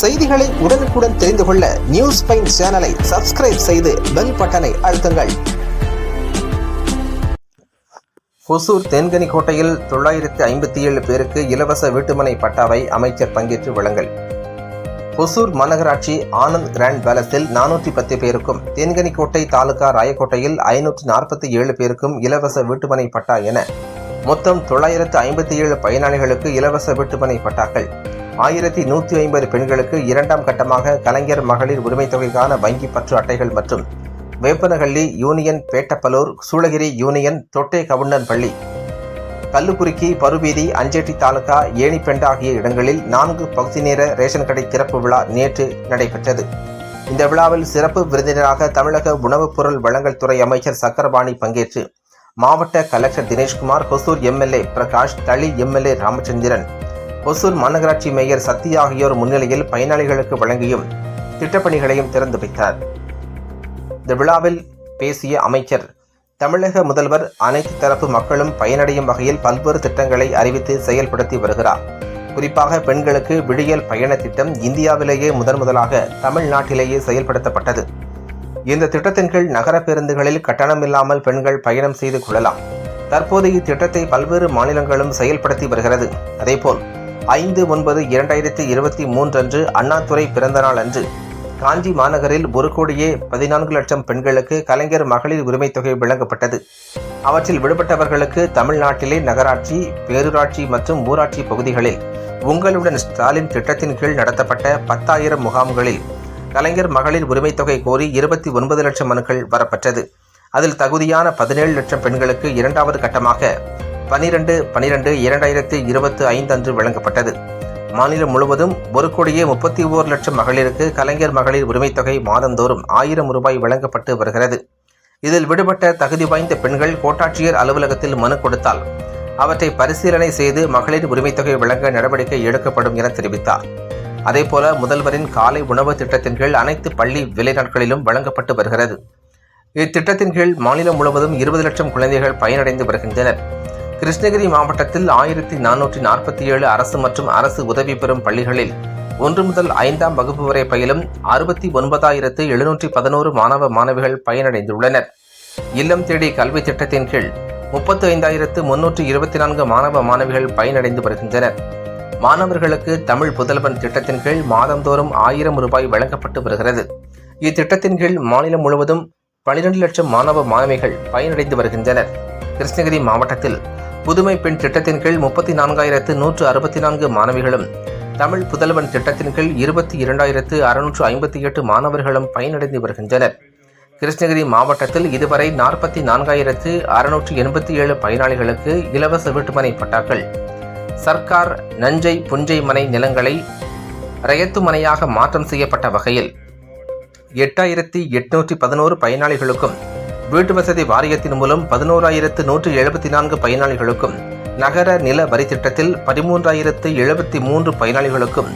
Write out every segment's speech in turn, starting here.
செய்திகளை உடனுக்குடன் தெரிந்து கொள்ள நியூஸ் பைன் சேனலை சப்ஸ்கிரைப் செய்து பெல் பட்டனை அழுத்துங்கள். ஒசூர் தென்கனி கோட்டையில் தொள்ளாயிரத்து ஐம்பத்தி ஏழு பேருக்கு இலவச வீட்டுமனை பட்டாவை அமைச்சர் பங்கேற்று வழங்கல். ஒசூர் மாநகராட்சி ஆனந்த் கிராண்ட் பேலஸில் நானூற்றி பத்து பேருக்கும் தேன்கனிக்கோட்டை தாலுகா ராயக்கோட்டையில் ஐநூற்று நாற்பத்தி ஏழு பேருக்கும் இலவச வீட்டுமனை பட்டா என மொத்தம் தொள்ளாயிரத்து ஐம்பத்தி ஏழு பயனாளிகளுக்கு இலவச வீட்டுமனை பட்டாக்கள். ஆயிரத்தி நூற்றி ஐம்பது பெண்களுக்கு இரண்டாம் கட்டமாக கலைஞர் மகளிர் உரிமைத் தொகைக்கான வங்கி பற்று அட்டைகள் மற்றும் வேப்பனஹள்ளி யூனியன் பேட்டப்பலூர் சூளகிரி யூனியன் தொட்டே கவுண்டன்பள்ளி கல்லுக்குறிக்கி பருவீதி அஞ்சேட்டி தாலுகா ஏணிப்பெண்ட ஆகிய இடங்களில் நான்கு பகுதி நேர ரேஷன் கடை திறப்பு விழா நேற்று நடைபெற்றது. இந்த விழாவில் சிறப்பு விருந்தினராக தமிழக உணவுப் பொருள் வழங்கல் துறை அமைச்சர் சக்கரபாணி பங்கேற்று மாவட்ட collector Dineshkumar Hosur MLA Prakash Thali MLA Ramachandran Hosur மாநகராட்சி மேயர் சக்தி ஆகியோர் முன்னிலையில் பயனாளிகளுக்கு வழங்கியும் திட்டப்பணிகளையும் திறந்து வைத்தார். இந்த விழாவில் பேசிய அமைச்சர் தமிழக முதல்வர் அனைத்து தரப்பு மக்களும் பயனடையும் வகையில் பல்வேறு திட்டங்களை அறிவித்து செயல்படுத்தி வருகிறார். குறிப்பாக பெண்களுக்கு விடியல் பயண திட்டம் இந்தியாவிலேயே முதன் முதலாக தமிழ்நாட்டிலேயே செயல்படுத்தப்பட்டது. இந்த திட்டத்தின் கீழ் நகர பேருந்துகளில் கட்டணமில்லாமல் பெண்கள் பயணம் செய்து கொள்ளலாம். தற்போது இத்திட்டத்தை பல்வேறு மாநிலங்களும் செயல்படுத்தி வருகிறது. அதேபோல் ஐந்து ஒன்பது இரண்டாயிரத்தி இருபத்தி மூன்றன்று அண்ணாதுரை பிறந்தநாள் அன்று. காஞ்சி மாநகரில் ஒரு கோடியே பதினான்கு லட்சம் பெண்களுக்கு கலைஞர் மகளிர் உரிமைத் தொகை வழங்கப்பட்டது அவற்றில் விடுபட்டவர்களுக்கு தமிழ்நாட்டிலே நகராட்சி பேரூராட்சி மற்றும் ஊராட்சி பகுதிகளில் உங்களுடன் ஸ்டாலின் திட்டத்தின் கீழ் நடத்தப்பட்ட பத்தாயிரம் முகாம்களில் கலைஞர் மகளிர் உரிமைத் தொகை கோரி இருபத்தி ஒன்பது லட்சம் மனுக்கள் வரப்பட்டது அதில் தகுதியான பதினேழு லட்சம் பெண்களுக்கு இரண்டாவது கட்டமாக பனிரெண்டு பனிரெண்டு இரண்டாயிரத்தி இருபத்தி ஐந்து அன்று வழங்கப்பட்டது. மாநிலம் முழுவதும் ஒரு கோடியே முப்பத்தி ஓர் லட்சம் மகளிருக்கு கலைஞர் மகளிர் உரிமைத் தொகை மாதந்தோறும் ஆயிரம் ரூபாய் வழங்கப்பட்டு வருகிறது. இதில் விடுபட்ட தகுதி வாய்ந்த பெண்கள் கோட்டாட்சியர் அலுவலகத்தில் மனு கொடுத்தால் அவற்றை பரிசீலனை செய்து மகளிர் உரிமைத் தொகை வழங்க நடவடிக்கை எடுக்கப்படும் என தெரிவித்தார். அதேபோல முதல்வரின் காலை உணவு திட்டத்தின் கீழ் அனைத்து பள்ளி விலை நாட்களிலும் வழங்கப்பட்டு வருகிறது. இத்திட்டத்தின் கீழ் மாநிலம் முழுவதும் இருபது லட்சம் குழந்தைகள் பயனடைந்து வருகின்றனர். கிருஷ்ணகிரி மாவட்டத்தில் ஆயிரத்தி நானூற்றி நாற்பத்தி ஏழு அரசு மற்றும் அரசு உதவி பெறும் பள்ளிகளில் ஒன்று முதல் ஐந்தாம் வகுப்பு வரை பயிலும் அறுபத்தி ஒன்பதாயிரத்து எழுநூற்றி பதினோரு மாணவ மாணவிகள் பயனடைந்துள்ளனர். இல்லம் தேடி கல்வி திட்டத்தின் கீழ் முப்பத்தி ஐந்தாயிரத்து முன்னூற்று இருபத்தி நான்கு மாணவ மாணவிகள் பயனடைந்து வருகின்றனர். மாணவர்களுக்கு தமிழ் புதல்வன் திட்டத்தின் கீழ் மாதந்தோறும் ஆயிரம் ரூபாய் வழங்கப்பட்டு வருகிறது. இத்திட்டத்தின் கீழ் மாநிலம் முழுவதும் பனிரெண்டு லட்சம் மாணவ மாணவிகள் பயனடைந்து வருகின்றனர். கிருஷ்ணகிரி மாவட்டத்தில் புதுமை பெண் திட்டத்தின் கீழ் முப்பத்தி நான்காயிரத்து நூற்று அறுபத்தி நான்கு மாணவிகளும் தமிழ் புதல்வன் திட்டத்தின் கீழ் இருபத்தி இரண்டாயிரத்து அறுநூற்று ஐம்பத்தி எட்டு மாணவர்களும் பயனடைந்து வருகின்றனர். கிருஷ்ணகிரி மாவட்டத்தில் இதுவரை நாற்பத்தி நான்காயிரத்து அறுநூற்று எண்பத்தி ஏழு பயனாளிகளுக்கு இலவச வீட்டுமனை பட்டாக்கள். சர்க்கார் நஞ்சை புஞ்சை மனை நிலங்களை ரயத்து மனையாக மாற்றம் செய்யப்பட்ட வகையில் எட்டாயிரத்தி எட்நூற்றி பதினோரு பயனாளிகளுக்கும் வீட்டு வசதி வாரியத்தின் மூலம் பதினோராயிரத்து நூற்று எழுபத்தி நான்கு பயனாளிகளுக்கும் நகர நில வரி திட்டத்தில் பதிமூன்றாயிரத்து எழுபத்தி மூன்று பயனாளிகளுக்கும்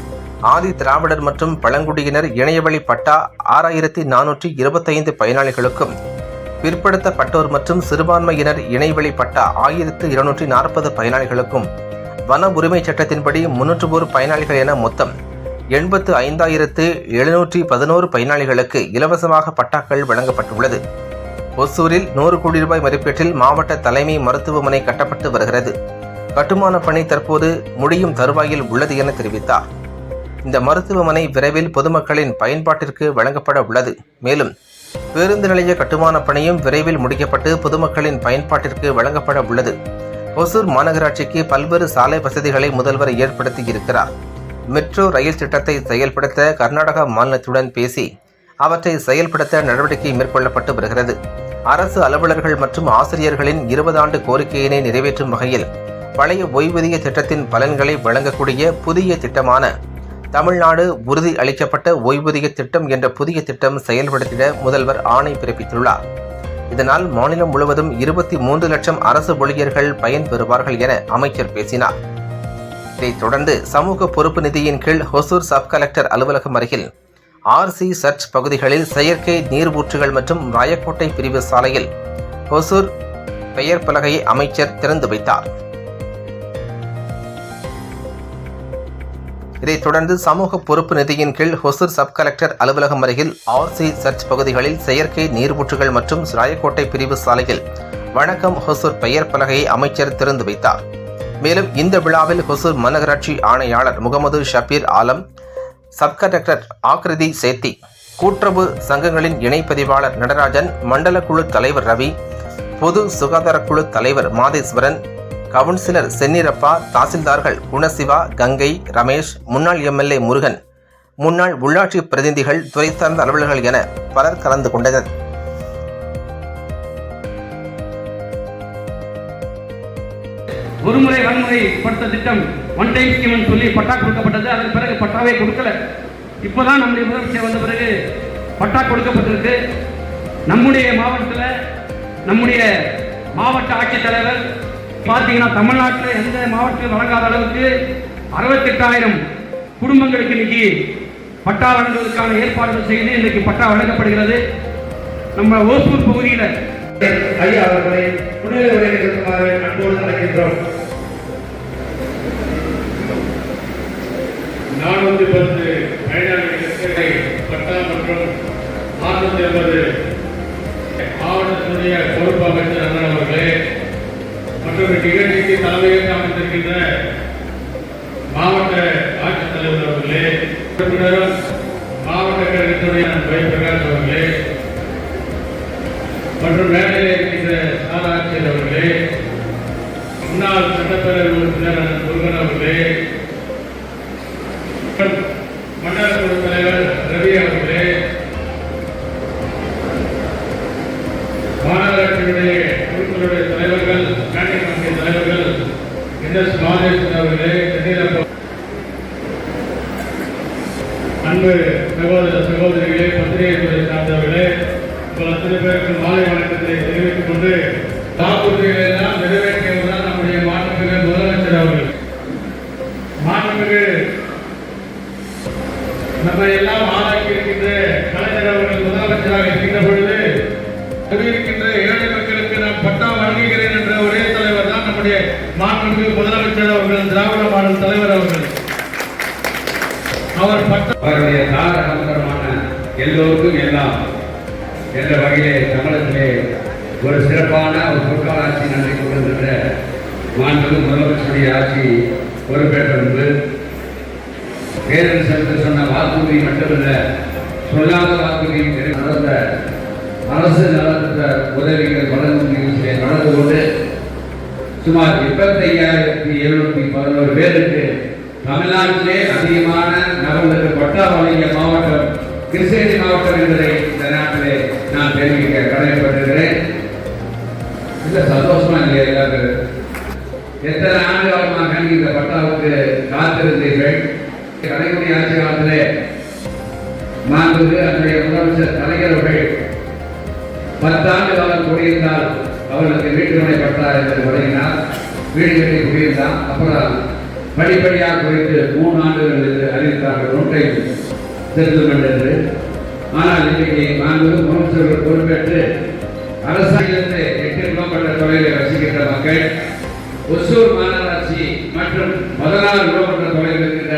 ஆதி திராவிடர் மற்றும் பழங்குடியினர் இணையவழி பட்டா ஆறாயிரத்தி நானூற்றி இருபத்தைந்து பயனாளிகளுக்கும் பிற்படுத்தப்பட்டோர் மற்றும் சிறுபான்மையினர் இணைவழி பட்டா ஆயிரத்து இருநூற்றி நாற்பது பயனாளிகளுக்கும் வன உரிமை சட்டத்தின்படி முன்னூற்று ஒரு பயனாளிகள் என மொத்தம் எண்பத்து ஐந்தாயிரத்து எழுநூற்றி பதினோரு பயனாளிகளுக்கு இலவசமாக பட்டாக்கள் வழங்கப்பட்டுள்ளது. ஒசூரில் நூறு கோடி ரூபாய் மதிப்பீட்டில் மாவட்ட தலைமை மருத்துவமனை கட்டப்பட்டு வருகிறது. கட்டுமான பணி தற்போது முடியும் தருவாயில் உள்ளது என தெரிவித்தார். இந்த மருத்துவமனை விரைவில் பொதுமக்களின் பயன்பாட்டிற்கு வழங்கப்பட உள்ளது. மேலும் பேருந்து நிலைய கட்டுமான பணியும் விரைவில் முடிக்கப்பட்டு பொதுமக்களின் பயன்பாட்டிற்கு வழங்கப்பட உள்ளது. ஒசூர் மாநகராட்சிக்கு பல்வேறு சாலை வசதிகளை முதல்வர் ஏற்படுத்தி இருக்கிறார். மெட்ரோ ரயில் திட்டத்தை செயல்படுத்த கர்நாடக மாநிலத்துடன் பேசி அவற்றை செயல்படுத்த நடவடிக்கை மேற்கொள்ளப்பட்டு வருகிறது. அரசு அலுவலர்கள் மற்றும் ஆசிரியர்களின் இருபது ஆண்டு கோரிக்கையினை நிறைவேற்றும் வகையில் பழைய ஓய்வூதிய திட்டத்தின் பலன்களை வழங்கக்கூடிய புதிய திட்டமான தமிழ்நாடு உறுதி அளிக்கப்பட்ட ஓய்வூதிய திட்டம் என்ற புதிய திட்டம் செயல்படுத்திட முதல்வர் ஆணை பிறப்பித்துள்ளார். இதனால் மாநிலம் முழுவதும் இருபத்தி மூன்று லட்சம் அரசு ஊழியர்கள் பயன்பெறுவார்கள் என அமைச்சர் பேசினார். இதைத் தொடர்ந்து சமூக பொறுப்பு நிதியின் கீழ் ஹொசூர் சப் கலெக்டர் அலுவலகம் அருகில் ஆர்சி சர்ச் பகுதிகளில் செயற்கை நீர்வூற்றுகள் மற்றும் ராயக்கோட்டை பிரிவு சாலையில் ஒசூர் பெயர் பலகையை அமைச்சர் திறந்து வைத்தார். இதைத் தொடர்ந்து சமூக பொறுப்பு நிதியின் கீழ் ஹொசூர் சப் கலெக்டர் அலுவலகம் அருகில் ஆர்சி சர்ச் பகுதிகளில் செயற்கை நீர்வூற்றுகள் மற்றும் ராயக்கோட்டை பிரிவு சாலையில் வணக்கம் ஹொசூர் பெயர் பலகையை அமைச்சர் திறந்து வைத்தார். மேலும் இந்த விழாவில் ஹொசூர் மாநகராட்சி ஆணையாளர் முகமது ஷபீர் ஆலம் சப் கலெக்டர் ஆக்ரிதி சேத்தி கூட்டுறவு சங்கங்களின் இணைப்பதிவாளர் நடராஜன் மண்டல குழு தலைவர் ரவி பொது சுகாதாரக்குழு தலைவர் மாதேஸ்வரன் கவுன்சிலர் சென்னிரப்பா தாசில்தார்கள் குணசிவா கங்கை ரமேஷ் முன்னாள் எம்எல்ஏ முருகன் முன்னாள் உள்ளாட்சி பிரதிநிதிகள் துறை சார்ந்த அலுவலர்கள் என பலர் கலந்து கொண்டனர். ஒருமுறை வன்முறைப்படுத்த திட்டம் ஒன் டைம் சொல்லி பட்டா பட்டாவே கொடுக்கல. இப்போதான் நம்முடைய முதலமைச்சர் வந்த பிறகு பட்டா கொடுக்கப்பட்டிருக்கு. நம்முடைய மாவட்டத்தில் நம்முடைய மாவட்ட ஆட்சித்தலைவர் பார்த்தீங்கன்னா தமிழ்நாட்டில் எந்த மாவட்டத்தில் வழங்காத அளவுக்கு அறுபத்தெட்டாயிரம் குடும்பங்களுக்கு இன்னைக்கு பட்டா வழங்குவதற்கான ஏற்பாடுகள் செய்து இன்னைக்கு பட்டா வழங்கப்படுகிறது. நம்ம ஓசூர் பகுதியில் ஐயா அவர்களை முன்னிலை உரையை நிறுத்துமாறு அன்போடு அழைக்கின்றோம். நானூற்றி பத்து பயனாளிகளுக்கு பட்டா மற்றும் நானூற்றி ஐம்பது மாவட்டத்தினுடைய பொறுப்பு அமைச்சர் அண்ணன் அவர்களே. மற்றும் நிகழ்ச்சிக்கு தலைமையாக அமைந்திருக்கின்ற மாவட்ட ஆட்சித்தலைவர் அவர்களே. உறுப்பினரும் மாவட்ட கழகத்துடைய பிரகாஷ் அவர்களே. மற்றும் மேல இருக்கின்ற சாரா ஆட்சியர் அவர்களே முன்னாள் சட்டப்பேரவை உறுப்பினர் அண்ணன் முருகன் அவர்களே மண்டல குழு தலைவர் ரவி அவர்களே மாநகராட்சியுடைய குழுக்களுடைய தலைவர்கள் ஸ்டாண்டிங் கமிட்டி தலைவர்கள் என் எஸ் அவர்களே சென்னையில் அன்பு சகோதர சகோதரிகளே பத்திரிகை துறை சார்ந்தவர்களே உங்கள் அத்தனை பேருக்கு மாலை வணக்கத்தை தெரிவித்துக் கொண்டு வாக்குறுதிகளை எல்லாம் நிறைவேற்றியவர் நம்முடைய மாண்புமிகு முதலமைச்சர் அவர்கள். மாண்புமிகு நம்ம எல்லாம் ஆளாக்கி இருக்கின்ற கலைஞர் அவர்கள் முதலமைச்சராக இருக்கின்ற பொழுது அறிவிக்கின்ற ஏழை மக்களுக்கு நான் பட்டா வழங்குகிறேன் என்ற ஒரே தலைவர் தான் நம்முடைய மாண்புமிகு முதலமைச்சர் அவர்கள் திராவிட மாடல் தலைவர் அவர்கள். அவர் அவருடைய தாரகமந்திரமான எல்லோருக்கும் எல்லாம் என்ற வகையிலே தமிழகத்திலே ஒரு சிறப்பான ஒரு பொற்கால ஆட்சி நடத்தி கொண்டிருக்கின்ற மாண்புமிகு முதலமைச்சருடைய ஆட்சி பொறுப்பேற்ற முன்பு தேர்தல் சென்று சொன்ன வாக்குறுதி மட்டுமல்ல சொல்லாத வாக்குறுதி நடந்த அரசு நலத்திட்ட உதவிகள் வழங்கும் நிகழ்ச்சியை நடந்து கொண்டு சுமார் எண்பத்தையாயிரத்தி எழுநூத்தி பதினோரு பேருக்கு தமிழ்நாட்டிலே அதிகமான நபர்களுக்கு பட்டா வழங்கிய மாவட்டம் கிருஷ்ணகிரி மாவட்டம் என்பதை இந்த நாட்டிலே நான் தெரிவிக்க கடமைப்பட்டிருக்கிறேன் இந்த சந்தோஷமா இல்லையா எல்லாரும் எத்தனை ஆண்டு காலமாக இந்த பட்டாவுக்கு காத்திருந்தீர்கள்? கலைஞர் ஆட்சி காலத்திலே மாண்புக்கு அன்றைய முதலமைச்சர் கலைஞர் பத்தாண்டு காலம் குடியிருந்தால் அவர்களுக்கு வீட்டுமனை பட்டா என்று வழங்கினார் வீடு கட்டி குடியிருந்தான். அப்புறம் படிப்படியாக குறைத்து மூணு ஆண்டுகள் என்று அறிவித்தார்கள். ஒன்றை திருத்தம் என்று ஆனால் இன்றைக்கு நான்கு முதலமைச்சர்கள் பொறுப்பேற்று அரசாங்கத்திலிருந்து எட்டு கிலோமீட்டர் தொலைவில் வசிக்கின்ற மக்கள் ஒசூர் மாநகராட்சி மற்றும் பதினாறு கிலோமீட்டர் தொலைவில் இருக்கின்ற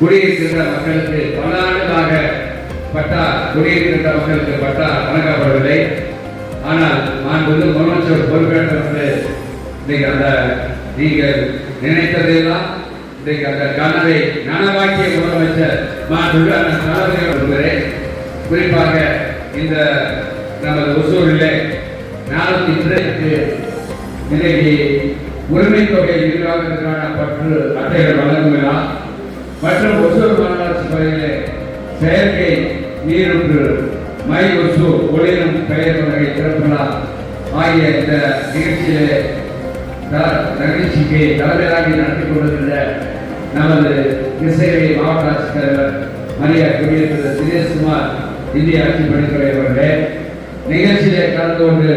குடியிருக்கின்ற மக்களுக்கு பல ஆண்டுகளாக பட்டா குடியிருக்கின்ற மக்களுக்கு பட்டா வழங்கப்படவில்லை. ஆனால் மாண்புமிகு முதலமைச்சர் பொறுப்பேற்ற வந்து இன்னைக்கு அந்த நீங்கள் நினைத்ததையெல்லாம் இன்றைக்கு அந்த கனவை நனவாக்கிய முதலமைச்சர் மாண்புமிகு அந்த தலைவர்கள் வருகிறேன் குறிப்பாக இந்த நமது ஒசூரில் நானூத்தி இன்றைக்கு இன்னைக்கு உரிமை தொகை நிர்வாகத்திற்கான பற்று அட்டைகள் வழங்கும் விழா மற்றும் ஒசூர் மாநகராட்சி பகுதியிலே செயற்கை நீரூற்று மை ஒசூர் ஒளிரும் ஆகிய இந்த நிகழ்ச்சியிலே நிகழ்ச்சிக்கு தலைமையாகி நடத்தி கொண்டிருந்த நமது கிருஷ்ணகிரி மாவட்ட ஆட்சித்தலைவர் மரியா குடியிருக்கிற தினேஷ்குமார் இந்திய ஆட்சி பணித்துறை அவர்களே. நிகழ்ச்சியிலே கலந்து கொண்டு